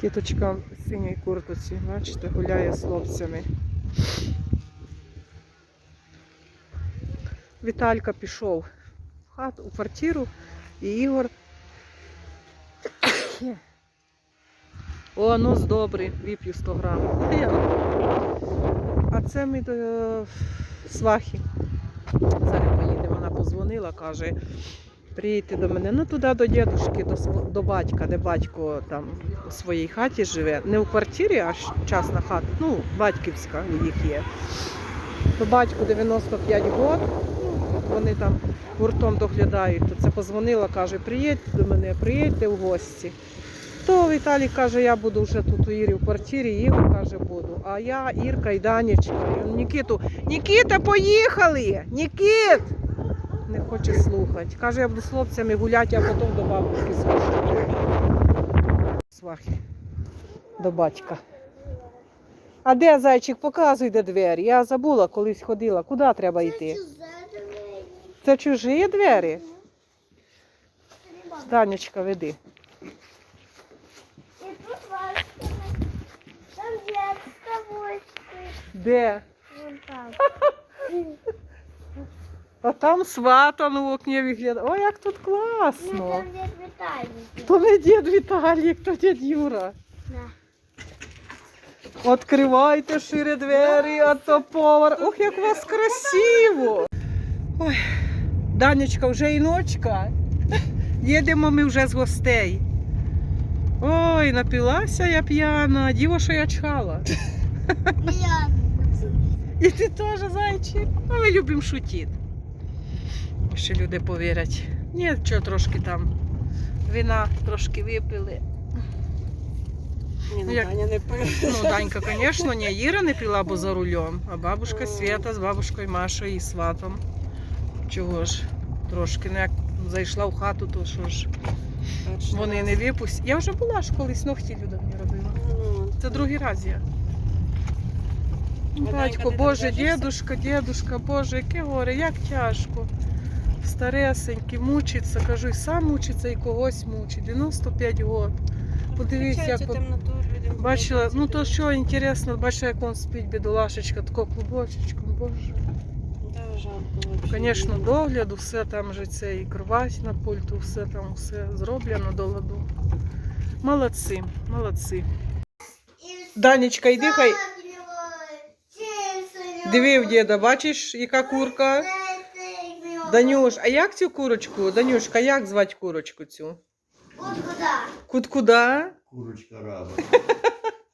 Кіточка в синій куртоці, бачите, гуляє з хлопцями. Віталька пішов в хату, у квартиру, і Ігор. О, нос добрий, вип'ю 100 грам. А це ми до е, свахи. Зараз поїдемо. Вона позвонила, каже, приїдьте до мене. Ну туди до дідушки, до, до батька, де батько там у своїй хаті живе. Не у квартирі, а частна хата. Ну, батьківська у їх є. То батьку 95 років, ну, вони там гуртом доглядають. То це позвонила, каже, приїдьте до мене, приїдьте в гості. То Віталій каже, я буду вже тут у Ірі в квартирі, Ігор каже, буду. А я, Ірка і він, Нікіту, Нікіта, поїхали! Нікіт! Хоче слухати. Каже, я буду з хлопцями гуляти, а потім до бабушки схожу. Свахи. До батька. А де зайчик? Показуй, де двері. Я забула, колись ходила. Куди треба йти? Це чужі двері? Данечка, веди. І тут важко. Там дядька вочки. Де? Вон там. А там свата на окні виглядає. Ой, як тут Ну, класно. там дядь Віталій. То не дід Віталік, то дід Юра. Да. Шире двері, а то повар. Ох, як у вас красиво. Ой, Данечка, вже і ночка. Їдемо ми вже з гостей. Ой, напилася я п'яна, діво, що я чхала. Я. І ти теж зайчик. Ми любимо шутіти. Ще люди повірять. Ні, що трошки там вина трошки випили. Ні, ну, Як? Таня не пише. Ну, Данька, звісно, не Іра не пила, бо за рулем, а бабушка Свята з бабушкою Машою і сватом. Чого ж? Трошки, ну як зайшла в хату, то що ж, Перший вони не випустять. Я вже була ж колись ногті Люда мені робила. Ну, Це другий раз я. Батько, Боже, дідушка, дідушка, Боже, яке горе, як тяжко. Старесенький, мучиться, кажу, і сам мучиться, і когось мучить. 95 років. Включається як от- Бачила, ну то що інтересно, бачила, як він спить, бідолашечка, тако клубочечком, боже. Да, Звісно, догляду, все там же це і кровать на пульту, все там все зроблено до ладу. Молодці, молодці. Данечка, йди хай. Диви в діда, бачиш, яка курка? Данюш, а як цю курочку? Данюшка, як звати курочку цю? От куди? Кут-куда? Курочка раба.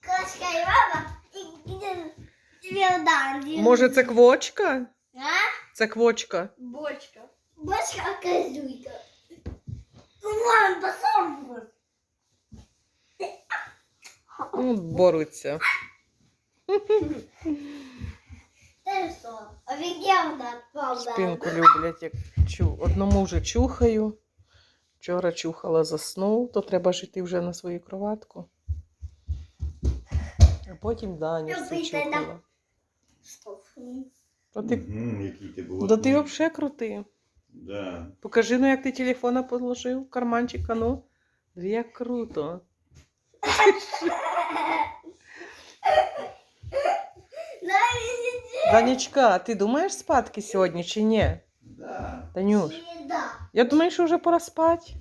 Кошка і баба. І іде Вілдан. Може, це квочка? А? Це квочка. Бочка. Бочка, а козуйка. Мам, посом. Ну, боруться. Спинку люблять, як чу. Одному вже чухаю. Вчора чухала, заснув, то треба ж йти вже на свою кроватку. А потім Дані все да? чухала. То ти, Мгм, який ти був. да ти взагалі крутий. Да. Покажи, ну як ти телефона положив, в карманчик, а ну. Як круто. Данечка, ти думаєш спадки сьогодні чи ні? Да. Танюш, Да. я думаю, що вже пора спати.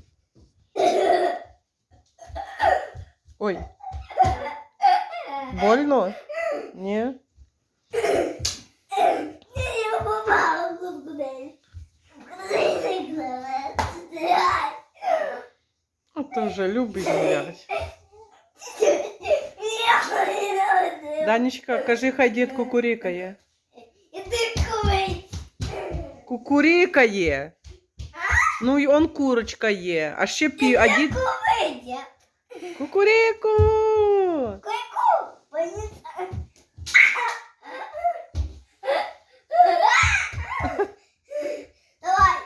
Ой, больно? Ні? Я попала в кудись. А то вже любить гулять. Данечка, кажи, хай дід кукурікає. І є. Ну і он курочка є. А ще пі, а дід кукуріку. Ку-ку. Давай.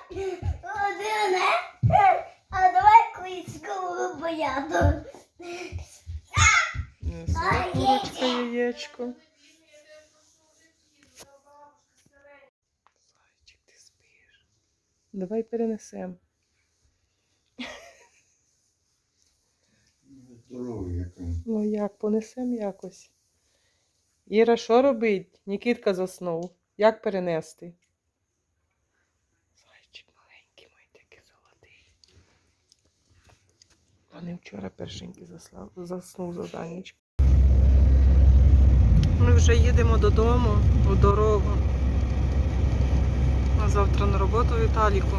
Один, а давай курицьку бояду. Несе курочка яєчко. Зайчик, ти спиш. Давай перенесемо. Здоровий який. Ну як, понесем якось. Іра, що робить? Нікітка заснув. Як перенести? Зайчик маленький мій такий золотий. Вони вчора першеньки заслав, заснув за Данечку. Ми вже їдемо додому у дорогу. Завтра на роботу в Італіку.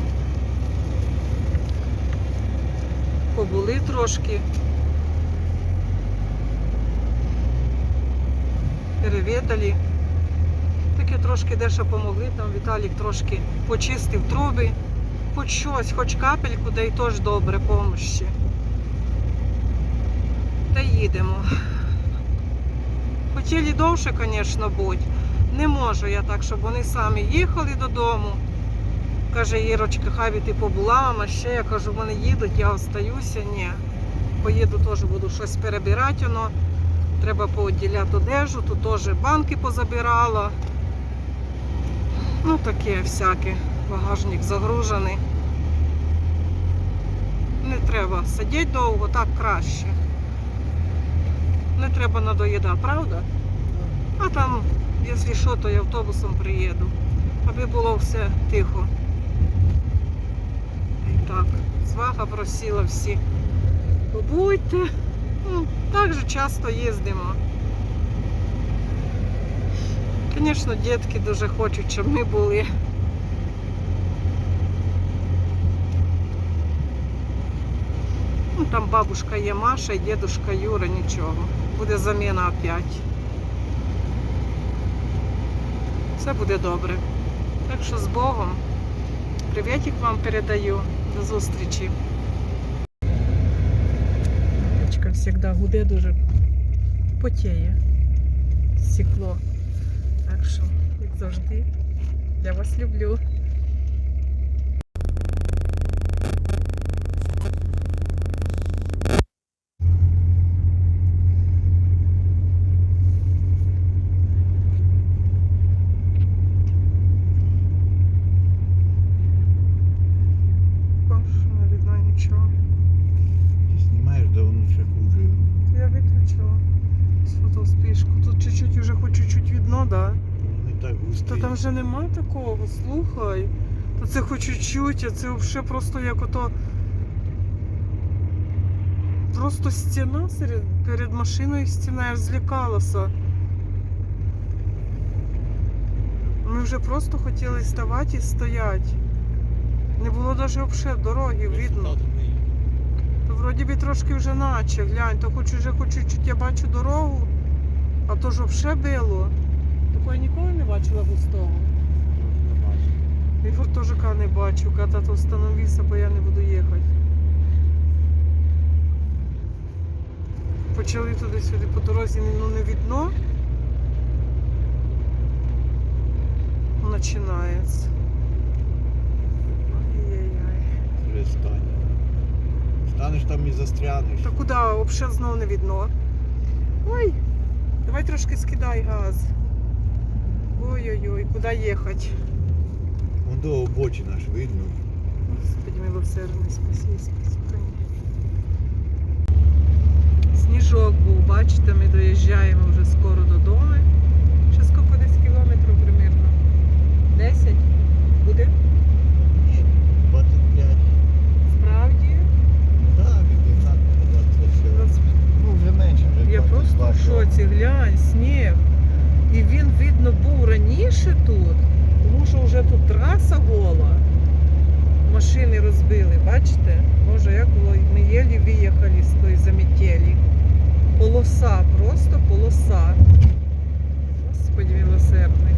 Побули трошки. перевідали. Таке трошки дещо помогли, там Віталік трошки почистив труби, хоч щось, хоч капельку, да й теж добре помощі. Та їдемо. Хотіли довше, звісно, бути. Не можу я так, щоб вони самі їхали додому. Каже Ірочка, хай би ти побула, мама ще. Я кажу, вони їдуть, я остаюся. Ні. Поїду теж буду щось перебирати. Воно. Треба пооділяти одежу, тут теж банки позабирала. Ну таке всяке. Багажник загружений. Не треба сидіти довго, так краще. Не треба надоїдати, правда? А там, якщо що, то я автобусом приїду. Аби було все тихо. І так, свага просила всі. Побудьте. Ну, так же часто їздимо. Звісно, дітки дуже хочуть, щоб ми були. Ну, там бабушка є Маша і дідушка Юра, нічого. Буде заміна опять. Все буде добре. Так що з Богом. Привітик вам передаю. До зустрічі. Печка завжди гуде дуже потіє стекло. Так що, як завжди, я вас люблю. Що не нічого. Ти знімаєш, да воно ще хуже. Я виключила фотоспішку. Тут чуть-чуть уже хоч чуть-чуть видно, да? Не так густо. Та там вже нема такого, слухай. Та це хоч чуть-чуть, а це взагалі просто як ото. Просто стіна серед, перед машиною стіна, я ж злякалася. Ми вже просто хотіли ставати і стояти. Не було навіть взагалі дороги видно. То вроді би трошки вже наче, глянь, то хоч уже хоч чуть-чуть я бачу дорогу, а то ж взагалі било. Такої ніколи не бачила густого. І гуртожика не бачу, коли то встановився, бо я не буду їхати. Почали туди-сюди по дорозі, ну не видно. Починається. Вже стань. Станеш там і застрянеш. Та куди? Взагалі знову не видно. Ой, давай трошки скидай газ. Ой-ой-ой, куди їхати? Вон до обочина ж видно. Господи, милосердний, спаси, спаси. Сніжок був, бачите, ми доїжджаємо вже скоро додому. Ще скільки десь кілометрів примірно? 10? Буде? 25. Справді? Так, і так, 27. Ну, вже менше, вже Я просто 22 в шоці, глянь, сніг. І він, видно, був раніше тут, тому що вже тут траса гола. Машини розбили, бачите? Боже, як було, ми єлі виїхали з тої замітелі. Полоса, просто полоса. Господи милосердний.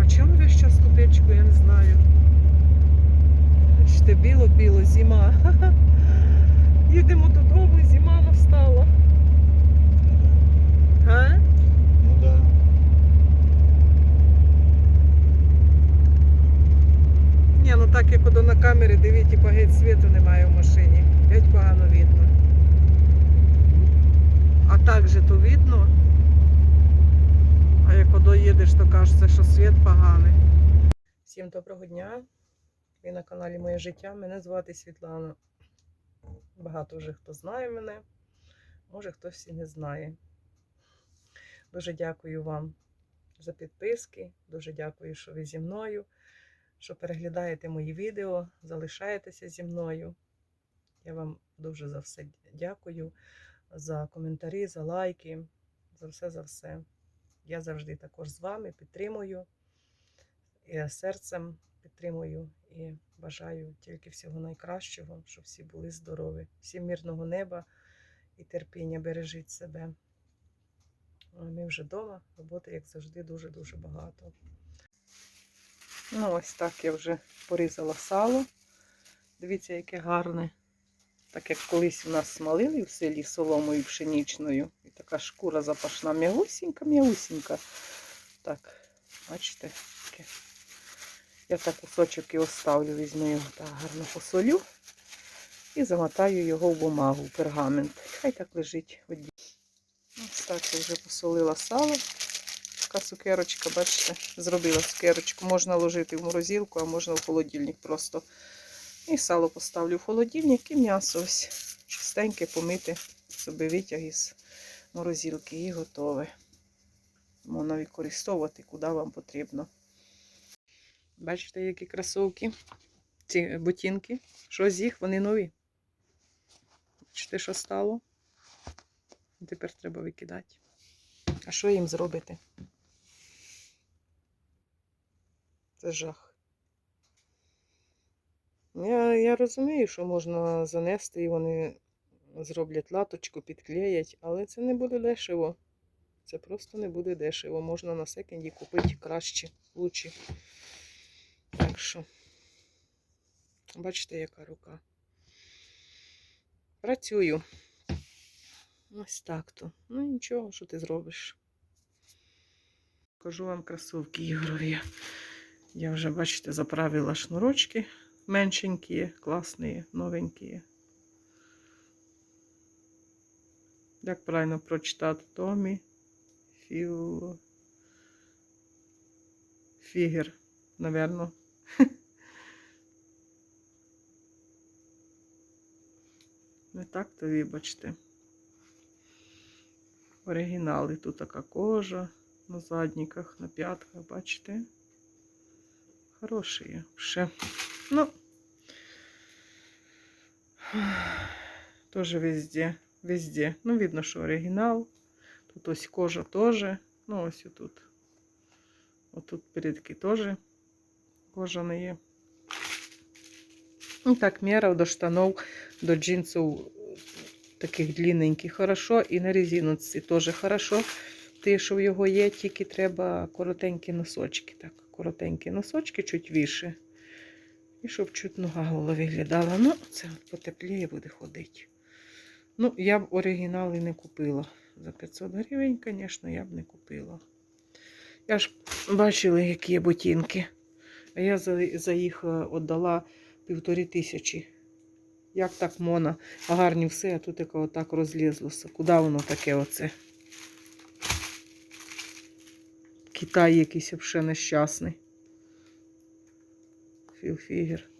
А чому весь час ту печку, я не знаю. Бачите, біло-біло, зима. Їдемо додому, зима настала. А? Ну да. Ні, ну так як ото на камері дивіться, типу, геть світу немає в машині. Геть погано видно. А так же то видно. А як ото їдеш, то кажеться, що світ поганий. Всім доброго дня. Ви на каналі Моє життя. Мене звати Світлана. Багато вже хто знає мене. Може, хтось і не знає. Дуже дякую вам за підписки. Дуже дякую, що ви зі мною, що переглядаєте мої відео, залишаєтеся зі мною. Я вам дуже за все дякую, за коментарі, за лайки, за все, за все. Я завжди також з вами підтримую і серцем підтримую і бажаю тільки всього найкращого, щоб всі були здорові, всім мирного неба і терпіння. Бережіть себе. Ми вже вдома, роботи, як завжди, дуже-дуже багато. Ну, ось так я вже порізала сало. Дивіться, яке гарне. Так як колись у нас смалили в селі соломою пшенічною. І така шкура запашна, м'ягусінька, м'ягусінька. Так, бачите, таке. Я так кусочок і оставлю, візьму його так гарно посолю і замотаю його в бумагу, в пергамент. Хай так лежить. Ось так я вже посолила сало. Така цукерочка, бачите, зробила цукерочку. Можна ложити в морозилку, а можна в холодильник просто. І сало поставлю в холодильник і м'ясо ось чистеньке помити, собі витяг із морозилки і готове. Можна використовувати, куди вам потрібно. Бачите, які кросовки, ці ботинки. Що з їх? Вони нові. Бачите, що стало? Тепер треба викидати. А що їм зробити? Це жах. Я, я розумію, що можна занести і вони зроблять латочку, підклеять, але це не буде дешево. Це просто не буде дешево. Можна на секонді купити краще, лучше. Так що, бачите, яка рука. Працюю. Ось так то. Ну нічого, що ти зробиш. Покажу вам кросовки ігрові. Я вже, бачите, заправила шнурочки меншенькі, класні, новенькі. Як правильно прочитати Томі Філ... Фігер, напевно. Не так, то вибачте. Оригінали. Тут така кожа на задниках, на п'ятках, бачите? Хороші ще. Ну, тоже везде, везде. Ну, видно, що оригінал. Тут ось кожа теж. Ну, ось тут. Отут передки теж кожані є. Ну, так, мера до штанов, до джинсів таких длинненьких хорошо. І на резиночці теж хорошо. Те, що в його є, тільки треба коротенькі носочки. Так, коротенькі носочки, чуть віше. І щоб чуть нога гола виглядала. Ну, це от потепліє буде ходити. Ну, я б оригінали не купила. За 500 гривень, звісно, я б не купила. Я ж бачила, які є ботинки. А я за, за їх віддала півтори тисячі. Як так мона? Гарні все, а тут отак розлізлося. Куди воно таке оце? Китай якийсь взагалі нещасний. Філфігер.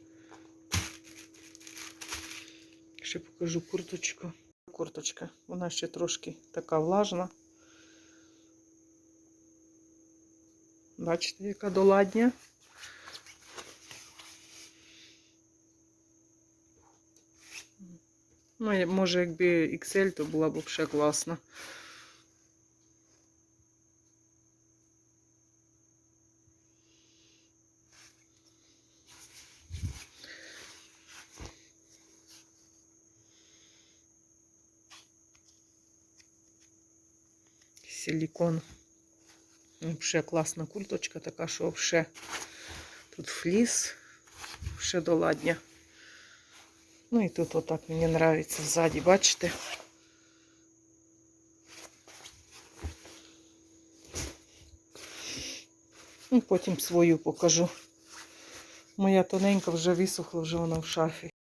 Ще покажу курточку. Курточка. Вона ще трошки така влажна. Бачите, яка доладня. Ну, може, якби XL, то була б взагалі класна. Силикон. Вообще класна курточка, така, що вообще тут фліс, ще до ладня. Ну і тут отак мені подобається ззаді, бачите? Ну, потім свою покажу. Моя тоненька вже висохла, вже вона в шафі.